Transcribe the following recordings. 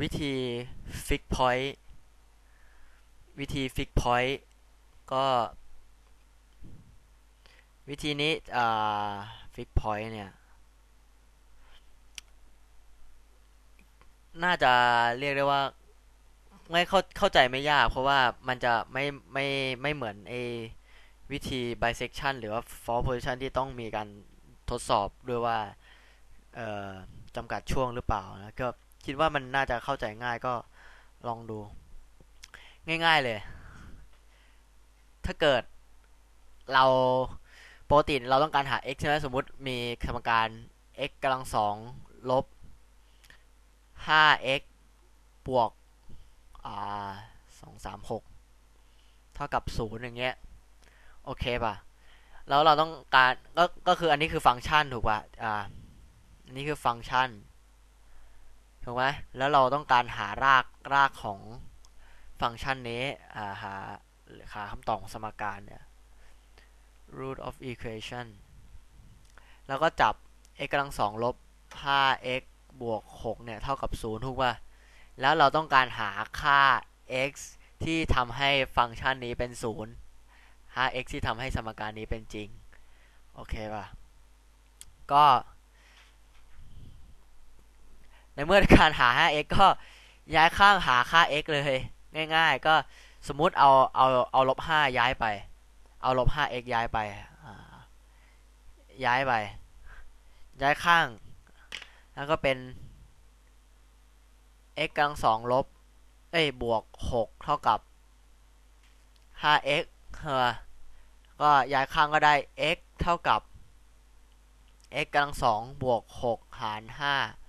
วิธี fix point วิธี fix point ก็ วิธีนี้อ่า fix point เนี่ย น่าจะเรียกได้ว่าไม่เข้าเข้าใจไม่ยาก เพราะว่ามันจะไม่ไม่ไม่เหมือนไอวิธี bisection หรือว่า false position ที่ต้องมีการทดสอบด้วยว่าเอ่อจำกัดช่วงหรือเปล่านะก็ คิดว่ามันน่าจะเข้าใจง่ายก็ลองดู ง่าย ๆเลย ถ้าเกิดเราปกติเราต้องการหา x ใช่ไหมสมมติมีสมการ x กำลังสองลบ 5x บวกอ่าสองสามหกเท่ากับศูนย์อย่างเงี้ย โอเคป่ะ แล้วเราต้องการก็ก็คืออันนี้คือฟังก์ชันถูกป่ะอ่าอันนี้คือฟังก์ชัน ถูกไหมแล้วเราต้องการหารากรากของฟังก์ชันนี้าหาหาคำตอบของสมการเนี่ย root of equation แล้วก็จับ x กำลังสองลบ 5x บวก 6 เนี่ย เท่ากับ 0 ถูกป่ะ แล้วเราต้องการหาค่า x ที่ทำให้ฟังก์ชันนี้เป็น 0 5x ที่ทำให้สมการนี้เป็นจริง โอเคป่ะ ก็ เมื่อการหา 5x ก็ย้ายข้างหาค่า x เลย ง่ายๆ ก็สมมุติเอาเอาเอาลบ5ย้ายไป เอาลบ 5x ย้ายไปย้ายไป ย้ายข้าง แล้วก็เป็น x กำลังสองลบ เอ้ย บวก 6 เท่ากับ 5x เออก็ย้ายข้างก็ได้ x เท่ากับ x กำลังสองบวก 6 หาร 5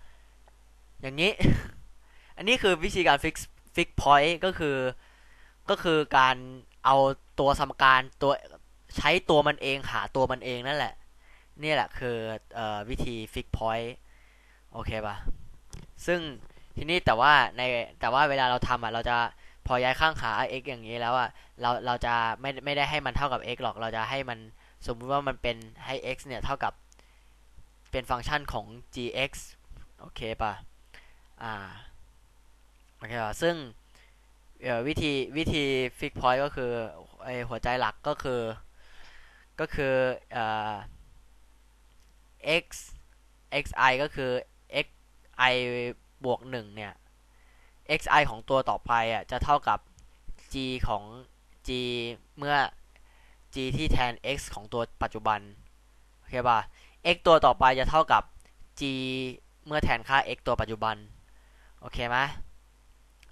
อย่างนี้ อันนี้คือวิธีการ fix fix point ก็คือก็คือการเอาตัวสมการตัวใช้ตัวมันเองหาตัวมันเองนั่นแหละ นี่แหละคืออวิธี fix point โอเคป่ะ ซึ่งทีนี้แต่ว่าในแต่ว่าเวลาเราทำอะเราจะพอย้ายข้างขา x อย่างนี้แล้วอะเราเราจะไม่ไม่ได้ให้มันเท่ากับ x หรอกเราจะให้มันสมมุติว่ามันเป็นให้ x เนี่ยเท่ากับเป็นฟังก์ชันของ gx โอเคป่ะ อ่าโอเคป่ะซึ่งวิธีวิธี fix point ก็คือไอหัวใจหลักก็คือ ก็คืออ่า x xi ก็คือ xi บวก1เนี่ย xi ของตัวต่อไปอะจะเท่ากับ g ของ g เมื่อ g ที่แทน x ของตัวปัจจุบัน โอเคป่ะ x ตัวต่อไปจะเท่ากับ g เมื่อแทนค่า x ตัวปัจจุบัน โอเคไหม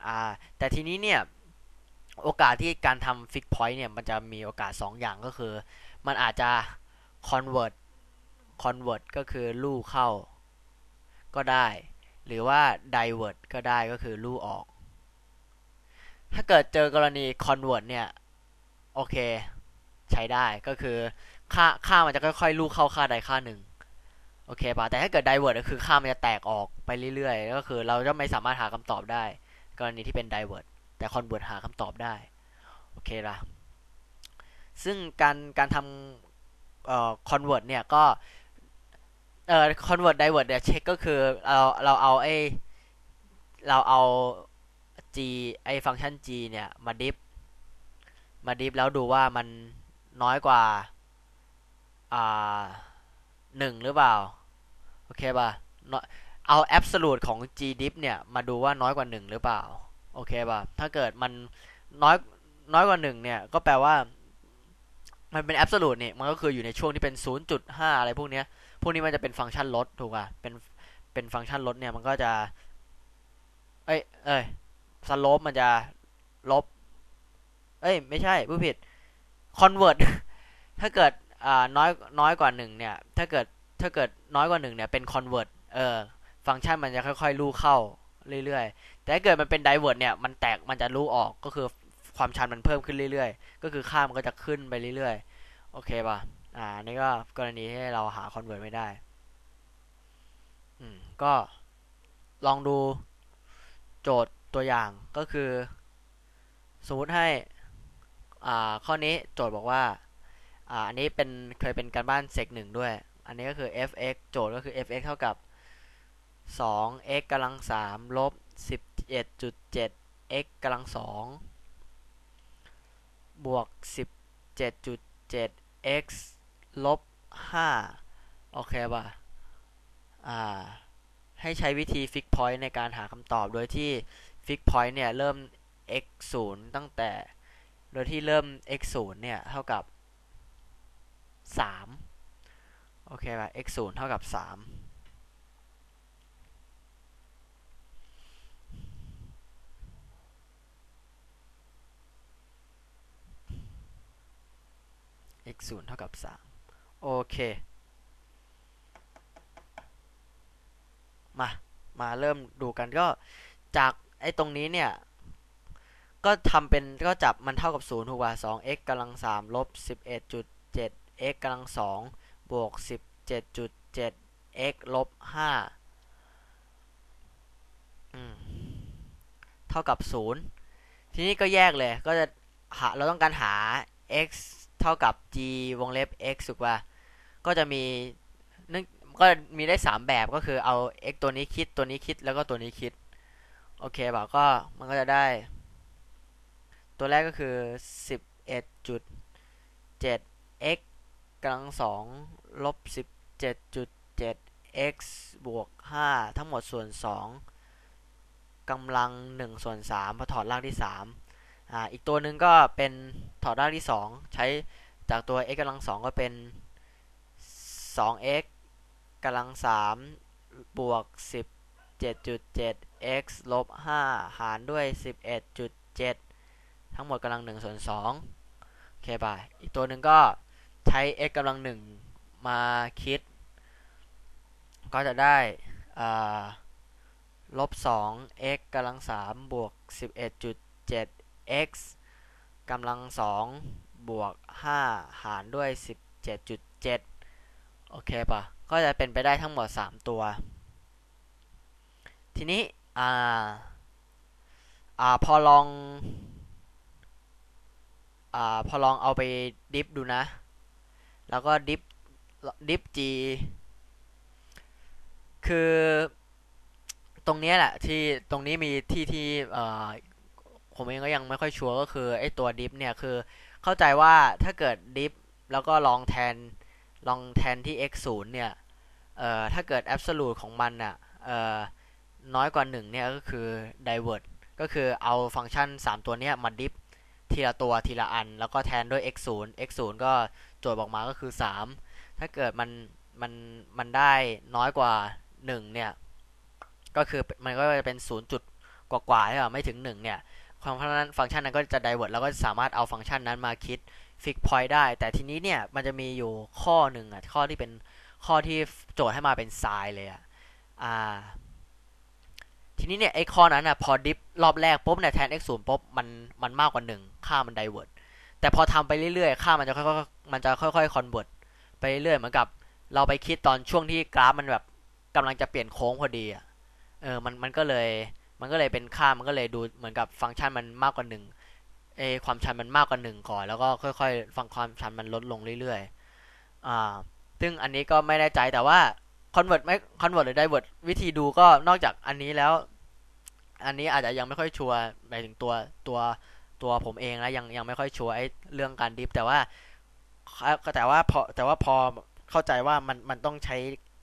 อ่าแต่ทีนี้เนี่ยโอกาสที่การทำ fix point เนี่ยมันจะมีโอกาส 2 อย่างก็คือ มันอาจจะ convert convert ก็คือลู่เข้า ก็ได้ หรือว่า divert ก็ได้ก็คือลู่ออก ถ้าเกิดเจอกรณี convert เนี่ย โอเค ใช้ได้ก็คือ ค่าค่ามันจะค่อยๆ ลู่เข้าค่าใดค่าหนึ่ง โอเคป่ะแต่ถ้าเกิด divert ก็คือค่ามันจะแตกออกไปเรื่อยๆ ก็คือเราจะไม่สามารถหาคำตอบได้ กรณีที่เป็น divert แต่ convert หาคำตอบได้ โอเคละซึ่งการการทำเอ่อ convert เนี่ยก็เอ่อ convert divert เนี่ยเช็คก็คือเราเราเอาไอเราเอา g ไอฟังก์ชัน g เนี่ย มาดิฟมาดิฟแล้วดูว่ามันน้อยกว่าอ่าหนึ่งหรือเปล่า โอเคป่ะเอา absolute ของ g diff เนี่ย มาดูว่าน้อยกว่าหนึ่งหรือเปล่า โอเคป่ะ ถ้าเกิดมันน้อยน้อยกว่าหนึ่งเนี่ย ก็แปลว่า มันเป็น absolute เนี่ย มันก็คืออยู่ในช่วงที่เป็น 0.5 อะไรพวกเนี้ย พวกนี้มันจะเป็นฟังก์ชันลดถูกป่ะ เป็นเป็นฟังก์ชันลดเนี่ย มันก็จะ เอ้ย เอ้ยสโลปมันจะลบ เอ้ย ไม่ใช่ผู้ผิด convert ถ้าเกิดอ่าน้อยน้อยกว่าหนึ่งเนี่ย ถ้าเกิด ถ้าเกิดน้อยกว่าหนึ่งเนี่ยเป็น convert เออ ฟังก์ชันมันจะค่อยๆ ลู่เข้าเรื่อยๆ แต่ถ้าเกิดมันเป็น divert เนี่ย มันแตก มันจะลู่ออก ก็คือความชันมันเพิ่มขึ้นเรื่อยๆ ก็คือค่ามันก็จะขึ้นไปเรื่อยๆ โอเคป่ะ อ่า นี่ก็กรณีที่เราหา convert ไม่ได้ อืม ก็ลองดูโจทย์ตัวอย่างก็คือ สมมติให้ อ่า ข้อนี้โจทย์บอกว่า อ่า อันนี้เป็นเคยเป็นการบ้านเซกหนึ่งด้วย อันนี้ก็คือ fx โจทย์ก็คือ fx เท่ากับ 2x กำลัง3ลบเอ็ดจุดเจ็ด x กำลังสองบวกสิบเจ็ดจุดเจ็ด x ลบห้าโอเคป่ะ อ่า ให้ใช้วิธีฟิกพอยต์ในการหาคำตอบ โดยที่ฟิกพอยต์เนี่ย เริ่ม x 0ตั้งแต่ โดยที่เริ่ม x 0เนี่ย เท่ากับ 3 ป่ะ x 0เท่ากับ3 x 0เท่ากับ3โอเค มา มาเริ่มดูกันก็จากไอ้ตรงนี้เนี่ย ก็ทำเป็นก็จับมันเท่ากับ 0 ถูกป่ะ 2x กำลัง3ลบ11.7 x กำลัง2บวก 7.7 x ลบ5เท่ากับ 0 ทีนี้ก็แยกเลย ก็จะหาเราต้องการหา x เท่ากับ g วงเล็บ x ถูกป่ะ ก็จะมีนึกก็มีได้ 3 แบบก็คือเอา x ตัวนี้คิดตัวนี้คิดแล้วก็ตัวนี้คิด โอเคป่ะก็มันก็จะได้ ตัวแรกก็คือ 11.7 x กำลัง2ลบ 7.7 x บวก 5 ทั้งหมดส่วน 2กำลัง 1 ส่วน3พอถอดรากที่ 3 อ่า อีกตัวหนึ่งก็เป็นถอดรากที่ 2 ใช้จากตัว x กำลัง 2 ก็เป็น 2x กำลัง 3 บวก 17.7 x ลบ 5 หารด้วย 11.7 ทั้งหมดกำลัง 1 ส่วน 2โอเคป่ะอีกตัวหนึ่งก็ใช้ x กำลัง 1 มาคิด ก็จะได้ลบ2 x กำลัง3บวก 11.7 x กำลัง2บวก 5 หารด้วย 17.7 โอเคป่ะก็จะเป็นไปได้ทั้งหมด 3 ตัว ทีนี้ อ่า อ่า พอลอง อ่า พอลองเอาไปดิฟดูนะ แล้วก็ดิฟดิฟ g คือตรงนี้แหละที่ตรงนี้มีที่ที่เอ่อผมเองก็ยังไม่ค่อยชัวร์ก็คือไอตัวดิฟเนี่ยคือเข้าใจว่าถ้าเกิดดิฟแล้วก็ลองแทนลองแทนที่ x 0เนี่ยเอ่อถ้าเกิด absolute ของมันน่ะเอ่อน้อยกว่า1เนี่ยก็คือ divert ก็คือเอาฟังก์ชัน 3 ตัวเนี้ยมาดิฟทีละตัวทีละอัน แล้วก็แทนด้วย x 0 x 0ก็โจทย์บอกมาก็คือ 3 ถ้าเกิดมันมันมันได้น้อยกว่า 1 เนี่ย ก็คือมันก็จะเป็น 0 จุดกว่าๆใช่ป่ะไม่ถึง 1 เนี่ยความเพราะนั้นฟังก์ชันนั้นก็จะ divert แล้วก็สามารถเอาฟังก์ชันนั้นมาคิด fix point ได้ แต่ทีนี้เนี่ยมันจะมีอยู่ข้อหนึ่งอะข้อที่เป็นข้อที่โจทย์ให้มาเป็นไซน์เลยอะอ่าทีนี้เนี่ยไอ้ข้อนั้นอะพอดิฟรอบแรกปุ๊บเนี่ยแทน x 0ปุ๊บมันมันมากกว่า 1 ค่ามัน divert แต่พอทำไปเรื่อยๆ ค่ามันจะค่อยๆมันจะค่อยๆ convert ไปเรื่อยๆเหมือนกับเราไปคิดตอนช่วงที่กราฟมันแบบ กำลังจะเปลี่ยนโค้งพอดีอะเออมันมันก็เลยมันก็เลยเป็นค่ามันก็เลยดูเหมือนกับฟังก์ชันมันมากกว่าหนึ่งเอความชันมันมากกว่าหนึ่งก่อน แล้วก็ค่อยๆ ฟังความชันมันลดลงเรื่อยๆอ่าซึ่งอันนี้ก็ไม่แน่ใจแต่ว่า convert ไม่ convert หรือ divert วิธีดูก็นอกจากอันนี้แล้ว อันนี้อาจจะยังไม่ค่อยชัวร์หมายถึงตัวตัวตัวผมเองนะยังยังไม่ค่อยชัวร์ไอ้เรื่องการดิฟแต่ว่าแต่ว่าพอแต่ว่าพอเข้าใจว่ามันมันต้องใช้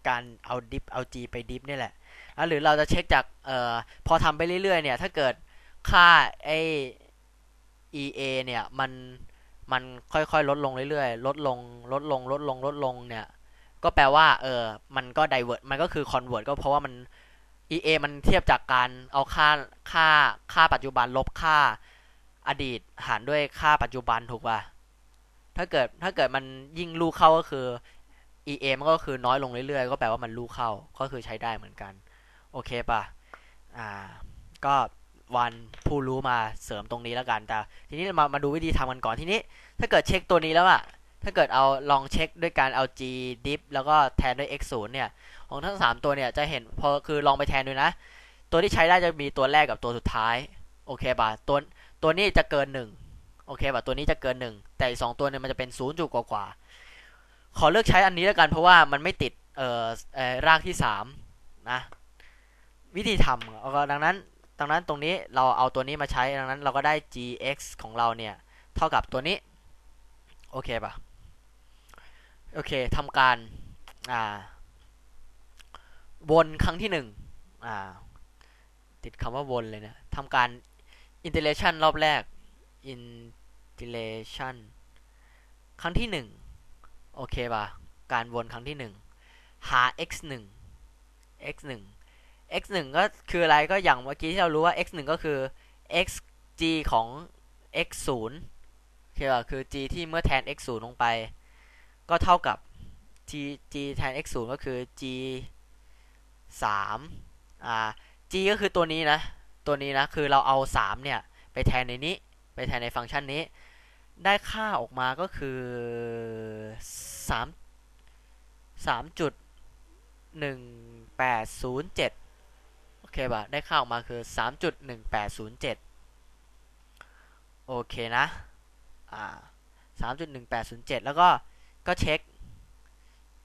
การเอาดิฟเอา g ไปดิฟนี่แหละแล้วหรือเราจะเช็คจากเอ่อพอทำไปเรื่อยๆ เนี่ย ถ้าเกิดค่าไอ้ ea เนี่ย มันมันค่อยๆ ลดลงเรื่อยๆ ลดลง ลดลง ลดลง ลดลง เนี่ย ก็แปลว่า เออ มันก็ divert มันก็คือ convert ก็เพราะว่ามัน ea มันเทียบจากการเอาค่า ค่า ค่าปัจจุบันลบค่าอดีตหารด้วยค่าปัจจุบันถูกป่ะ ถ้าเกิด ถ้าเกิดมันยิ่งลูกเข้าก็คือ ea มันก็คือน้อยลงเรื่อยๆ ก็แปลว่ามันลูกเข้า ก็คือใช้ได้เหมือนกัน โอเคป่ะ อ่า ก็วันผู้รู้มาเสริมตรงนี้แล้วกัน แต่ ทีนี้มามาดูวิธีทำกันก่อน ทีนี้ ถ้าเกิดเช็คตัวนี้แล้วอะถ้าเกิดเอาลองเช็คด้วยการเอา g dip แล้วก็แทนด้วย x 0เนี่ย ของทั้ง 3 ตัวเนี่ยจะเห็นพอคือลองไปแทนดูนะ ตัวที่ใช้ได้จะมีตัวแรกกับตัวสุดท้าย โอเคป่ะ ตัวตัวนี้จะเกิน 1 โอเคป่ะ ตัวนี้จะเกิน 1 แต่อีกสตัวเนี่ยมันจะเป็น0จุดกว่า ขอเลือกใช้อันนี้แล้วกันเพราะว่ามันไม่ติดเอ่อรากที่3นะวิธีทำดังนั้นดังนั้นตรงนี้เราเอาตัวนี้มาใช้ดังนั้นเราก็ได้ gx ของเราเนี่ย เท่ากับตัวนี้ โอเคปะโอเคทำการอ่าวนครั้งที่หนึ่งอ่าติดคำว่าวนเลยเนี่ยทำการ integration รอบแรก integration ครั้งที่หนึ่ง โอเคป่ะ การวนครั้งที่หนึ่งหา x 1 x 1 x 1ก็คืออะไรก็อย่างเมื่อกี้ที่เรารู้ว่า x 1ก็คือ x g ของ x 0โอเคป่ะ คือ g ที่เมื่อแทน x 0ลงไป ก็เท่ากับ g g แทน x 0ก็คือ g 3อ่า g ก็คือตัวนี้นะ ตัวนี้นะ คือเราเอา 3 เนี่ย ไปแทนในนี้ ไปแทนในฟังก์ชันนี้ ได้ค่าออกมาก็คือ 3 3จุดหนึ่งแปดศูนย์เจ็ดโอเคป่ะ ได้ค่าออกมาคือสามจุดหนึ่งแปดศูนย์เจ็ดโอเคนะ อ่าสามจุดหนึ่งแปดศูนย์เจ็ดแล้วก็ก็เช็ค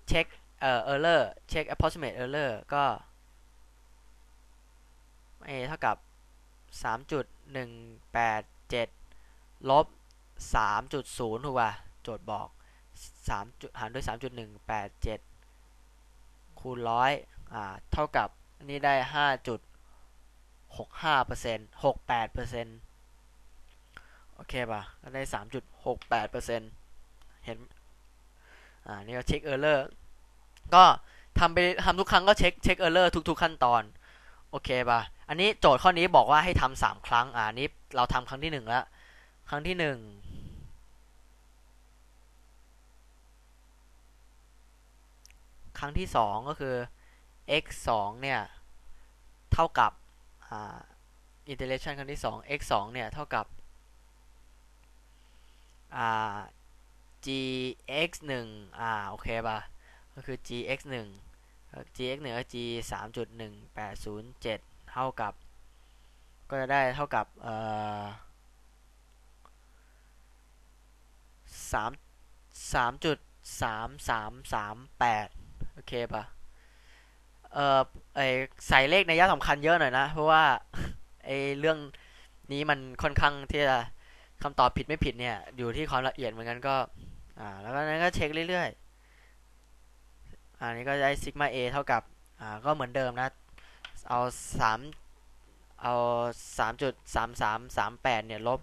เช็ค เอ่อ error เช็ค approximate error ก็เอเท่ากับสามจุดหนึ่งแปดเจ็ดลบสามจุดศูนย์ถูกป่ะ โจทย์บอก สามจุดหารด้วยสามจุดหนึ่งแปดเจ็ดคูณร้อยอ่าเท่ากับนนี้ได้ห้าจุดหกห้าเปอร์เซ็นต์หกแปดเปอร์เซ็นต์โอเคป่ะก็ได้สามจุดหกแปดเปอร์เซ็นต์เห็นอ่านี่ก็เช็คเออร์เลอร์ก็ทำไปทำทุกครั้งก็เช็คเช็คเออร์เลอร์ทุก ๆ ขั้นตอน โอเคป่ะ อันนี้โจทย์ข้อนี้บอกว่าให้ทำสามครั้ง อ่านี้เราทำครั้งที่หนึ่งแล้ว ครั้งที่หนึ่ง ครั้งที่สองก็คือ x 2เนี่ย เท่ากับอ่า integration ครั้งที่สอง x 2เนี่ย เท่ากับอ่า gx 1อ่า โอเคป่ะ ก็คือ gx 1 gx 1ก็ g 3.1807 เท่ากับ ก็จะได้เท่ากับเอ่อสามสามจุดสามสามสามแปด โอเคป่ะเอ่อไอใส่เลขในยะสำคัญเยอะหน่อยนะ เพราะว่าไอเรื่องนี้มันค่อนข้างที่จะคำตอบผิดไม่ผิดเนี่ย อยู่ที่ความละเอียดเหมือนกันก็ อ่า แล้วก็นั้นก็เช็คเรื่อยๆอ่านี้ก็ได้ซิกมา a เท่ากับ อ่า ก็เหมือนเดิมนะ เอาสามเอาสามจุดสามสามสามแปดเนี่ยลบ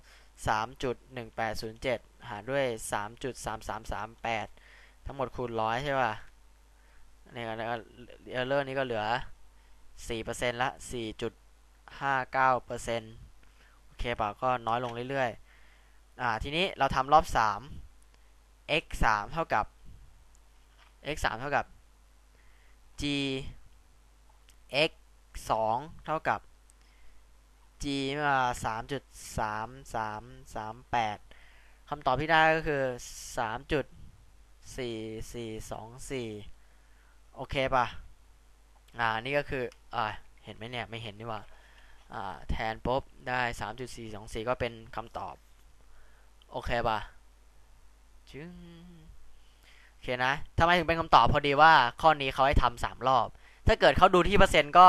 สามจุดหนึ่งแปดศูนย์เจ็ดหารด้วยสามจุดสามสามสามแปดทั้งหมดคูณร้อยใช่ป่ะ นี่ก็เออร์เลอร์นี้ก็เหลือ 4%ละ 4.59%โอเคป่ะก็น้อยลงเรื่อยๆ อ่า ทีนี้เราทำรอบ 3 x 3เท่ากับ x 3เท่ากับ g x 2เท่ากับ g มา3.3338คำตอบที่ได้ก็คือ 3.4424 โอเคป่ะ อ่า นี่ก็คือ อ่า เห็นไหมเนี่ย ไม่เห็นนี่ว่า อ่า แทนปุ๊บ ได้สามจุดสี่สองสี่ก็เป็นคำตอบ โอเคป่ะ จึงโอเคนะทำไมถึงเป็นคำตอบพอดีว่าข้อนี้เขาให้ทำสามรอบ ถ้าเกิดเขาดูที่เปอร์เซ็นต์ก็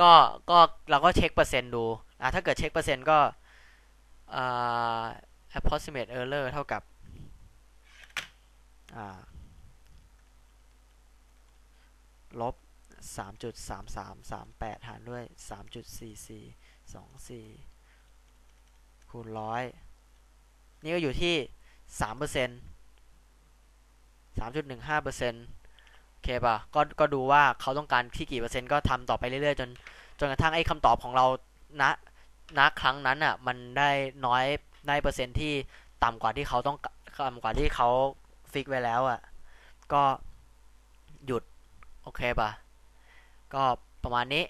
ก็ ก็ เราก็เช็คเปอร์เซ็นต์ดู อ่า ถ้าเกิดเช็คเปอร์เซ็นต์ก็ อ่า approximate error เท่ากับ อ่า ลบ 3.3338 หารด้วย 3.4424 คูณร้อยนี่ก็อยู่ที่3% 3.15%โอเคป่ะก็ก็ดูว่าเขาต้องการที่กี่เปอร์เซ็นต์ก็ทำต่อไปเรื่อยๆ จนจนกระทั่งไอ้คำตอบของเราณณครั้งนั้นอะมันได้น้อยได้เปอร์เซ็นต์ที่ต่ำกว่าที่เขาต้องต่ำกว่าที่เขาฟิกไว้แล้วอะก็ โอเคป่ะก็ประมาณนี้